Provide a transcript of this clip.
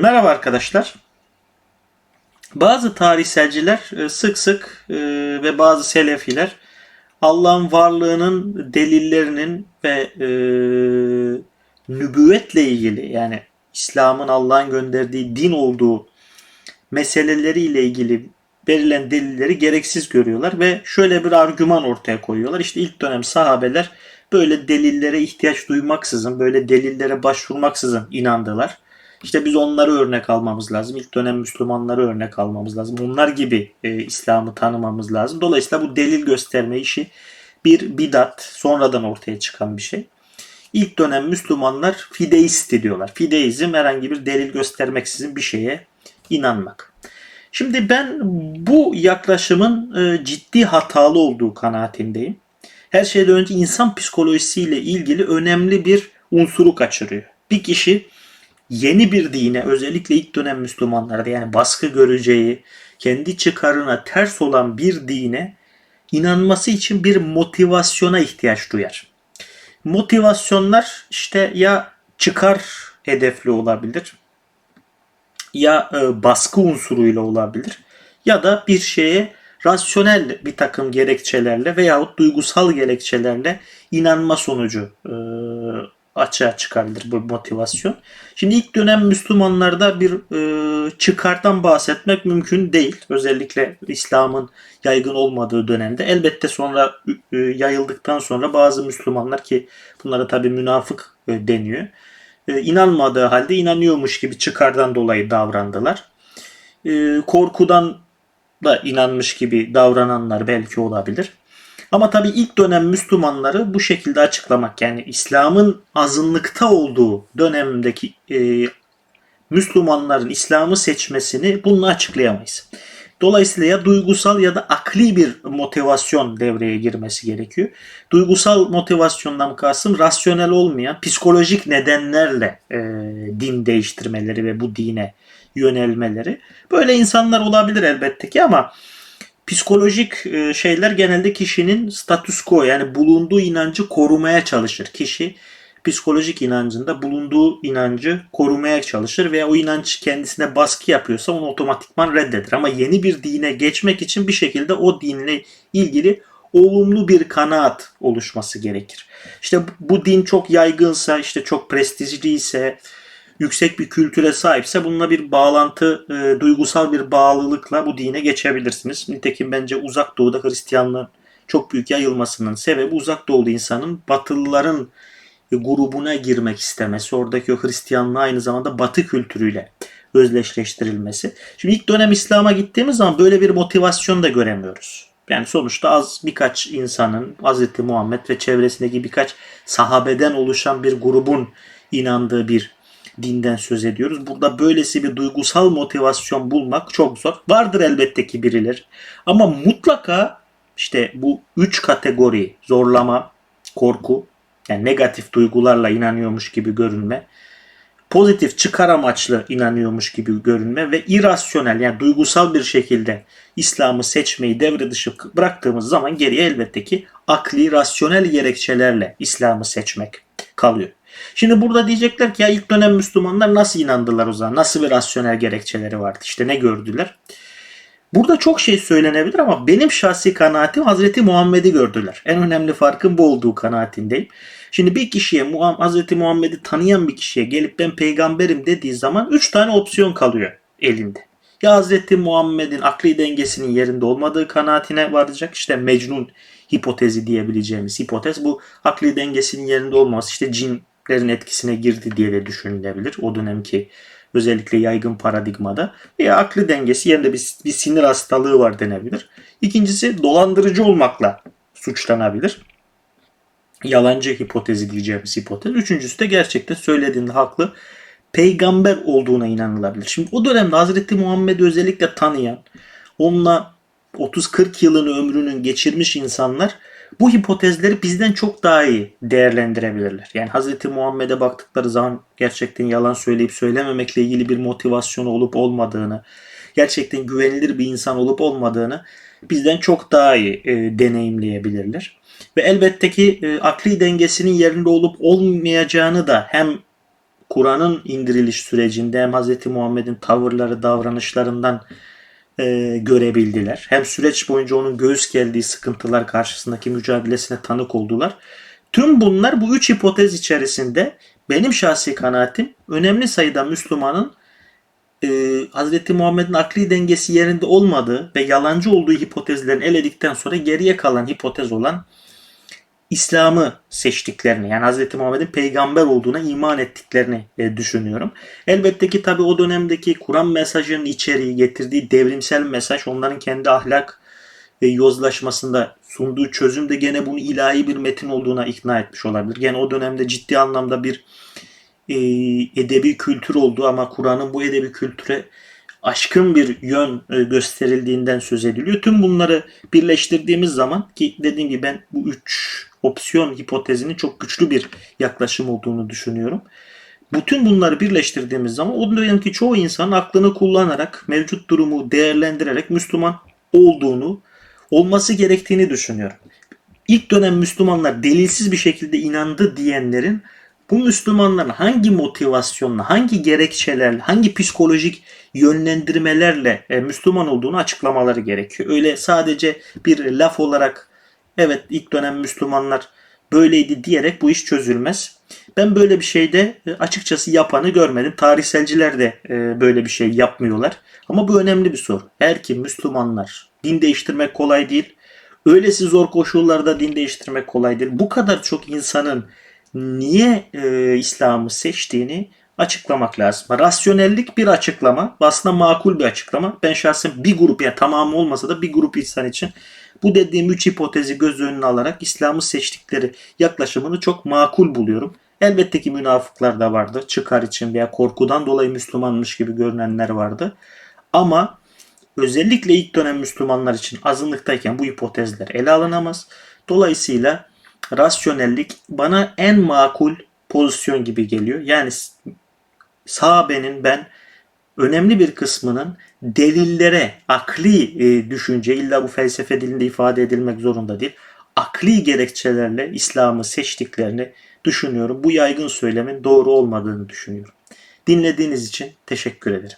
Merhaba arkadaşlar. Bazı tarihselciler e, sık sık e, ve bazı selefiler Allah'ın varlığının delillerinin ve e, nübüvvetle ilgili yani İslam'ın Allah'ın gönderdiği din olduğu meseleleriyle ilgili verilen delilleri gereksiz görüyorlar ve şöyle bir argüman ortaya koyuyorlar. İşte ilk dönem sahabeler böyle delillere ihtiyaç duymaksızın, böyle delillere başvurmaksızın inandılar. İşte biz onları örnek almamız lazım. İlk dönem Müslümanları örnek almamız lazım. Onlar gibi e, İslam'ı tanımamız lazım. Dolayısıyla bu delil gösterme işi bir bidat, sonradan ortaya çıkan bir şey. İlk dönem Müslümanlar fideist diyorlar. Fideizm herhangi bir delil göstermeksizin bir şeye inanmak. Şimdi ben bu yaklaşımın e, ciddi hatalı olduğu kanaatindeyim. Her şeyden önce insan psikolojisiyle ilgili önemli bir unsuru kaçırıyor. Bir kişi yeni bir dine özellikle ilk dönem Müslümanlarda yani baskı göreceği, kendi çıkarına ters olan bir dine inanması için bir motivasyona ihtiyaç duyar. Motivasyonlar işte ya çıkar hedefli olabilir ya e, baskı unsuruyla olabilir ya da bir şeye rasyonel bir takım gerekçelerle veyahut duygusal gerekçelerle inanma sonucu e, açığa çıkarılır bu motivasyon. Şimdi ilk dönem Müslümanlarda bir e, çıkardan bahsetmek mümkün değil. Özellikle İslam'ın yaygın olmadığı dönemde. Elbette sonra e, yayıldıktan sonra bazı Müslümanlar ki bunlara tabi münafık e, deniyor. E, inanmadığı halde inanıyormuş gibi çıkardan dolayı davrandılar. E, korkudan da inanmış gibi davrananlar belki olabilir. Ama tabi ilk dönem Müslümanları bu şekilde açıklamak yani İslam'ın azınlıkta olduğu dönemdeki e, Müslümanların İslam'ı seçmesini bununla açıklayamayız. Dolayısıyla ya duygusal ya da akli bir motivasyon devreye girmesi gerekiyor. Duygusal motivasyondan kastım rasyonel olmayan psikolojik nedenlerle e, din değiştirmeleri ve bu dine yönelmeleri. Böyle insanlar olabilir elbette ki ama psikolojik e, şeyler genelde kişinin status quo yani bulunduğu inancı korumaya çalışır. Kişi psikolojik inancında bulunduğu inancı korumaya çalışır veya o inanç kendisine baskı yapıyorsa onu otomatikman reddedir. Ama yeni bir dine geçmek için bir şekilde o dinle ilgili olumlu bir kanaat oluşması gerekir. İşte bu din çok yaygınsa, işte çok prestijliyse, yüksek bir kültüre sahipse bununla bir bağlantı, e, duygusal bir bağlılıkla bu dine geçebilirsiniz. Nitekim bence uzak doğuda Hristiyanlığın çok büyük yayılmasının sebebi uzak doğulu insanın batılıların grubuna girmek istemesi. Oradaki o Hristiyanlığı aynı zamanda batı kültürüyle özdeşleştirilmesi. Şimdi ilk dönem İslam'a gittiğimiz zaman böyle bir motivasyon da göremiyoruz. Yani sonuçta az birkaç insanın Hz. Muhammed ve çevresindeki birkaç sahabeden oluşan bir grubun inandığı bir dinden söz ediyoruz. Burada böylesi bir duygusal motivasyon bulmak çok zor. Vardır elbette ki birileri. Ama mutlaka işte bu üç kategori zorlama, korku, yani negatif duygularla inanıyormuş gibi görünme, pozitif çıkar amaçlı inanıyormuş gibi görünme ve irasyonel yani duygusal bir şekilde İslam'ı seçmeyi devre dışı bıraktığımız zaman geriye elbette ki akli, rasyonel gerekçelerle İslam'ı seçmek kalıyor. Şimdi burada diyecekler ki ya ilk dönem Müslümanlar nasıl inandılar o zaman? Nasıl bir rasyonel gerekçeleri vardı? İşte ne gördüler? Burada çok şey söylenebilir ama benim şahsi kanaatim Hazreti Muhammed'i gördüler. En önemli farkın bu olduğu kanaatindeyim. Şimdi bir kişiye Hazreti Muhammed'i tanıyan bir kişiye gelip ben peygamberim dediği zaman 3 tane opsiyon kalıyor elinde. Ya Hazreti Muhammed'in akli dengesinin yerinde olmadığı kanaatine varacak. İşte Mecnun hipotezi diyebileceğimiz hipotez. Bu akli dengesinin yerinde olması işte cinlerin etkisine girdi diye de düşünülebilir. O dönemki özellikle yaygın paradigmada veya akli dengesi yerinde bir, bir sinir hastalığı var denebilir. İkincisi dolandırıcı olmakla suçlanabilir. Yalancı hipotezi diyeceğimiz hipotez. Üçüncüsü de gerçekten söylediğinde haklı peygamber olduğuna inanılabilir. Şimdi o dönemde Hazreti Muhammed'i özellikle tanıyan, onunla 30-40 yılın ömrünün geçirmiş insanlar bu hipotezleri bizden çok daha iyi değerlendirebilirler. Yani Hz. Muhammed'e baktıkları zaman gerçekten yalan söyleyip söylememekle ilgili bir motivasyonu olup olmadığını, gerçekten güvenilir bir insan olup olmadığını bizden çok daha iyi e, deneyimleyebilirler. Ve elbette ki e, akli dengesinin yerinde olup olmayacağını da hem Kur'an'ın indiriliş sürecinde hem Hz. Muhammed'in tavırları, davranışlarından e, görebildiler. Hem süreç boyunca onun göğüs geldiği sıkıntılar karşısındaki mücadelesine tanık oldular. Tüm bunlar bu üç hipotez içerisinde benim şahsi kanaatim önemli sayıda Müslümanın e, Hz. Muhammed'in akli dengesi yerinde olmadığı ve yalancı olduğu hipotezlerin eledikten sonra geriye kalan hipotez olan İslam'ı seçtiklerini yani Hz. Muhammed'in peygamber olduğuna iman ettiklerini e, düşünüyorum. Elbette ki tabi o dönemdeki Kur'an mesajının içeriği getirdiği devrimsel mesaj onların kendi ahlak e, yozlaşmasında sunduğu çözüm de gene bunu ilahi bir metin olduğuna ikna etmiş olabilir. Gene o dönemde ciddi anlamda bir e, edebi kültür olduğu ama Kur'an'ın bu edebi kültüre aşkın bir yön e, gösterildiğinden söz ediliyor. Tüm bunları birleştirdiğimiz zaman ki dediğim gibi ben bu üç opsiyon hipotezinin çok güçlü bir yaklaşım olduğunu düşünüyorum. Bütün bunları birleştirdiğimiz zaman o dönemki çoğu insan aklını kullanarak mevcut durumu değerlendirerek Müslüman olduğunu, olması gerektiğini düşünüyorum. İlk dönem Müslümanlar delilsiz bir şekilde inandı diyenlerin bu Müslümanların hangi motivasyonla, hangi gerekçelerle, hangi psikolojik yönlendirmelerle e, Müslüman olduğunu açıklamaları gerekiyor. Öyle sadece bir laf olarak evet ilk dönem Müslümanlar böyleydi diyerek bu iş çözülmez. Ben böyle bir şeyde e, açıkçası yapanı görmedim. Tarihselciler de e, böyle bir şey yapmıyorlar. Ama bu önemli bir soru. Eğer ki Müslümanlar din değiştirmek kolay değil. Öylesi zor koşullarda din değiştirmek kolay değil. Bu kadar çok insanın niye e, İslam'ı seçtiğini açıklamak lazım. Rasyonellik bir açıklama. Aslında makul bir açıklama. Ben şahsen bir grup yani tamamı olmasa da bir grup insan için bu dediğim üç hipotezi göz önüne alarak İslam'ı seçtikleri yaklaşımını çok makul buluyorum. Elbette ki münafıklar da vardı. Çıkar için veya korkudan dolayı Müslümanmış gibi görünenler vardı. Ama özellikle ilk dönem Müslümanlar için azınlıktayken bu hipotezler ele alınamaz. Dolayısıyla rasyonellik bana en makul pozisyon gibi geliyor. Yani sahabenin ben önemli bir kısmının delillere, akli e, düşünce, illa bu felsefe dilinde ifade edilmek zorunda değil, akli gerekçelerle İslam'ı seçtiklerini düşünüyorum. Bu yaygın söylemin doğru olmadığını düşünüyorum. Dinlediğiniz için teşekkür ederim.